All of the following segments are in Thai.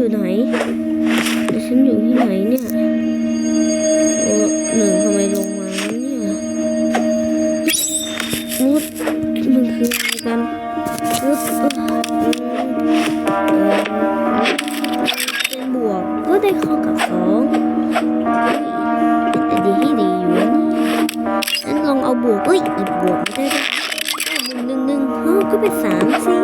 อยู่ไหนแต่ฉันอยู่ที่ไหนเนี่ยโอ้หนึ่งทำไมลงมาเนี่ยมุดมันคืออะไรกันมุดเป็นบวกก็ได้เข้ากับสองแต่ดีที่ดีอยู่นั้นลองเอาบวกเอ้ยอีกบวกไม่ได้ด้วยหนึ่งหนึ่งหนึ่งก็เป็นสามสิ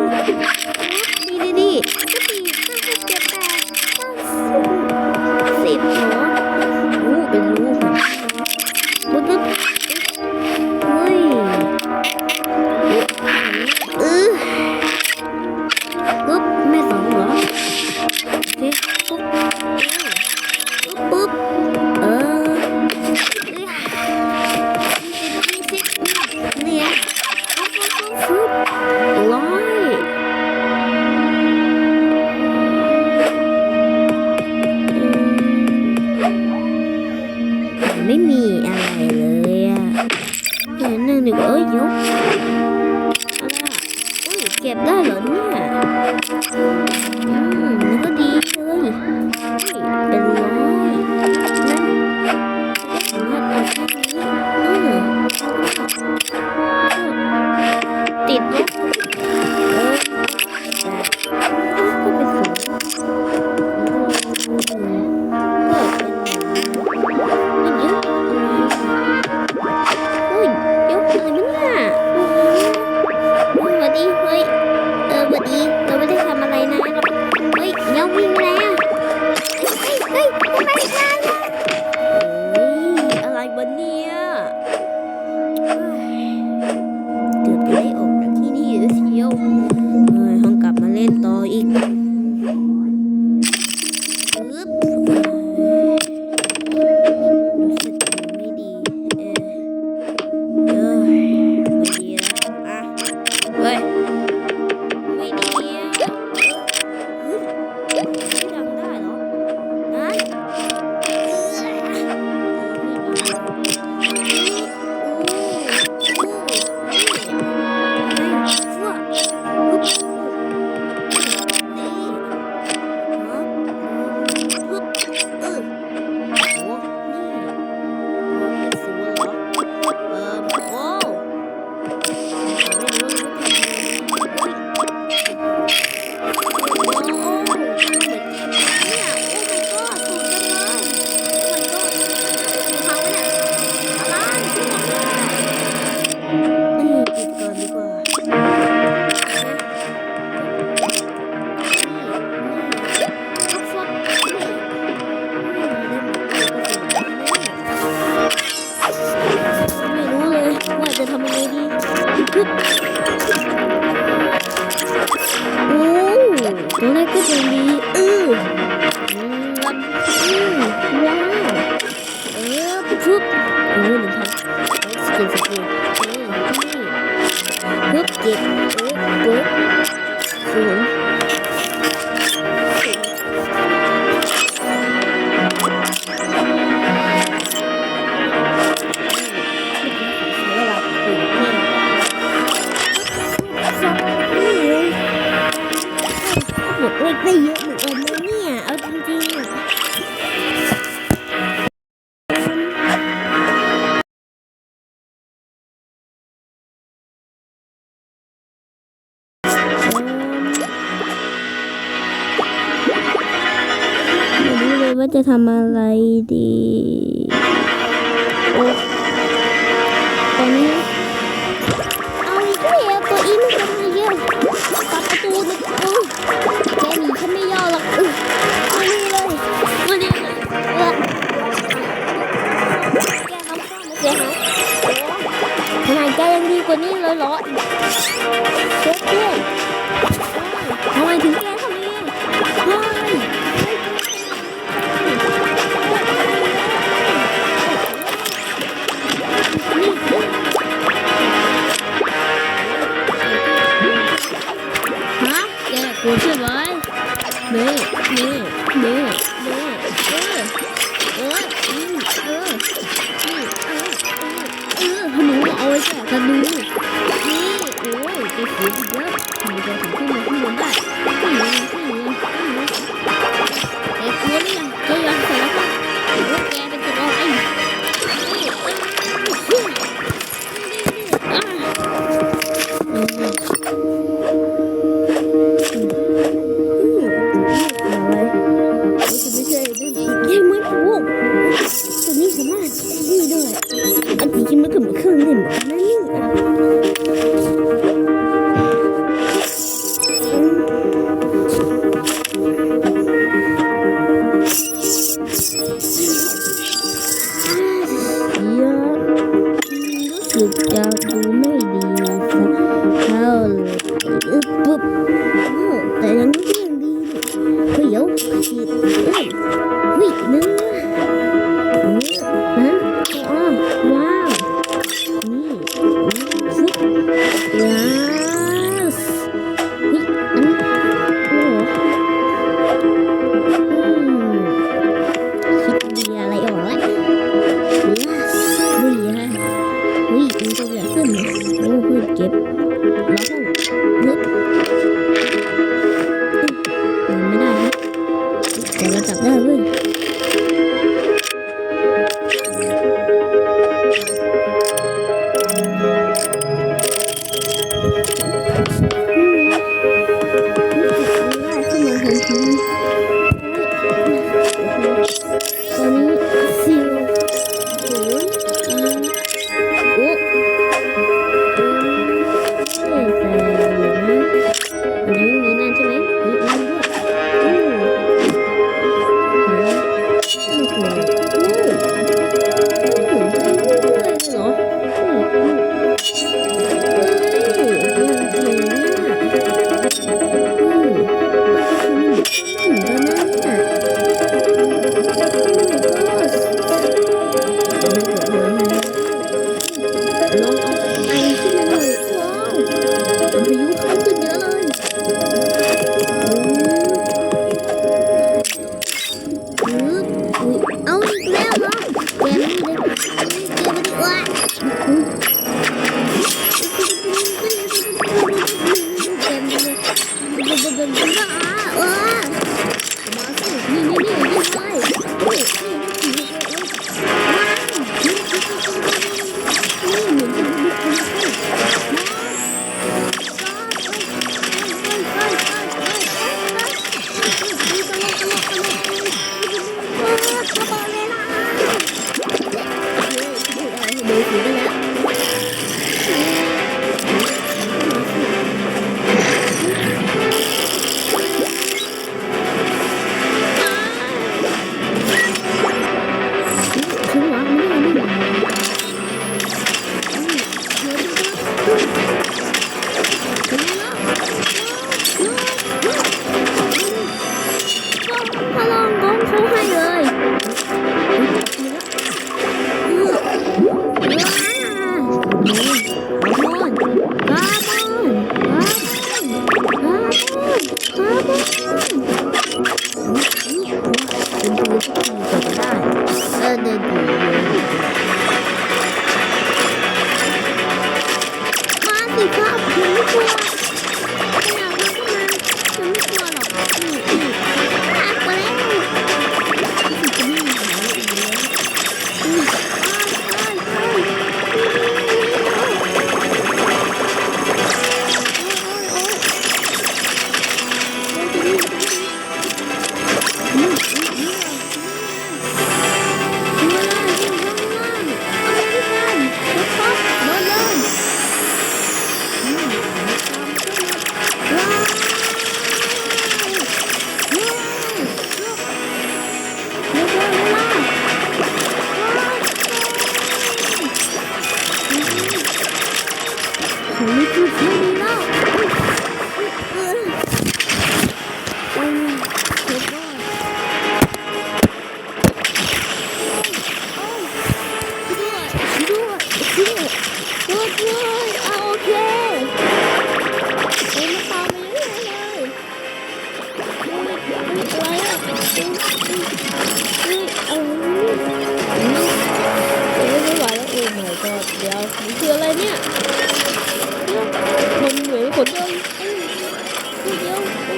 ว่จะทำอะไรดีโอ้ตอนนี้เอาอีกแล้วตัวอีมันเป็อะไรเยอะปัดประตูนะโอ้แกหนีฉันไม่ยอมหรอกออมาเลยมานี่เลยเอแกทำข้าวนะแกฮะขนาดแกยังดีกว่านี้เลยเหรอเพื่อน เด้เด้เด้เออเออเออเออหนูเอาไว้แจกกันดูนี่โอ้ยจะเสียดีเยอะหนูจะถึงขึ้นมาขึ้นบนได้ขึ้นมาขึ้น 这家伙美丽厉害好了呃不嗯本人不会一会有嗯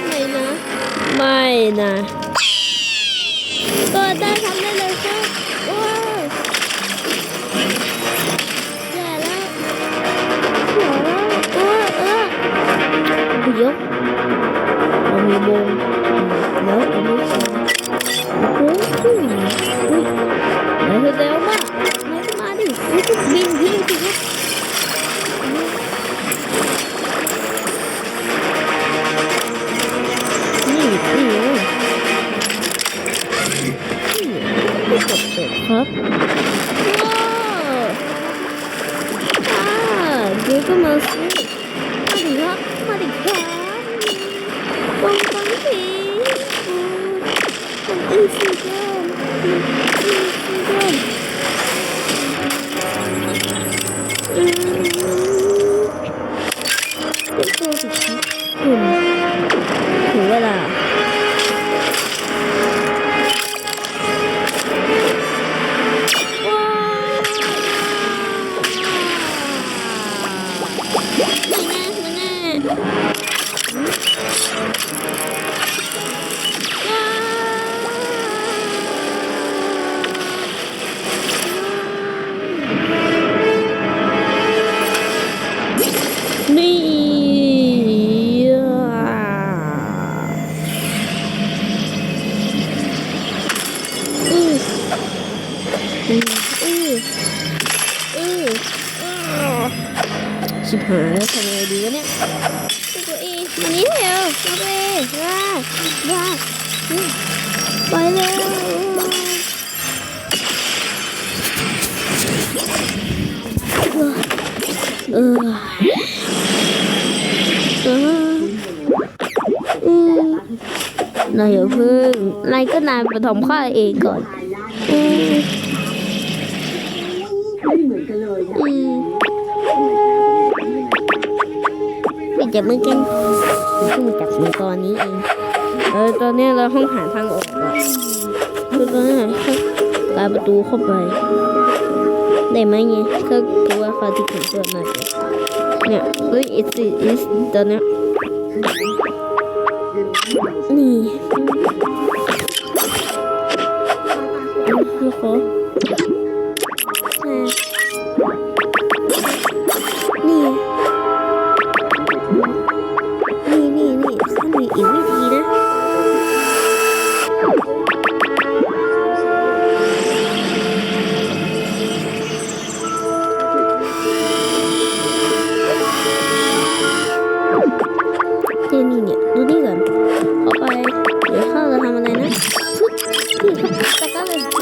ไม่นะ ไม่นะ ก็ได้ทำได้เลยครับว้าแย่แล้วโอ้โอ้เอ้ยกเรามีบงแล้วอันนี้โอ้โหแล้วเร็วมา นี้เร็วมาเลยว้าว้ไปเร็วเออเอออืมนายอย่าพึ่งนายก็นายมาถมข้าเองก่อนอืมอืม่จั giờ mới น ขึ้นมาจากในตอนนี้เองเออตอนนี้เราห้องหาทางออกก่อนคือตอนนี้ลาประตูเข้าไป ได้ไหมเนี่ยก็กลัวฟาที่ถึงตัวหน่อยเนี่ยเฮ้ยอิสอิสตอนนี้นี่ขอ นี่ครั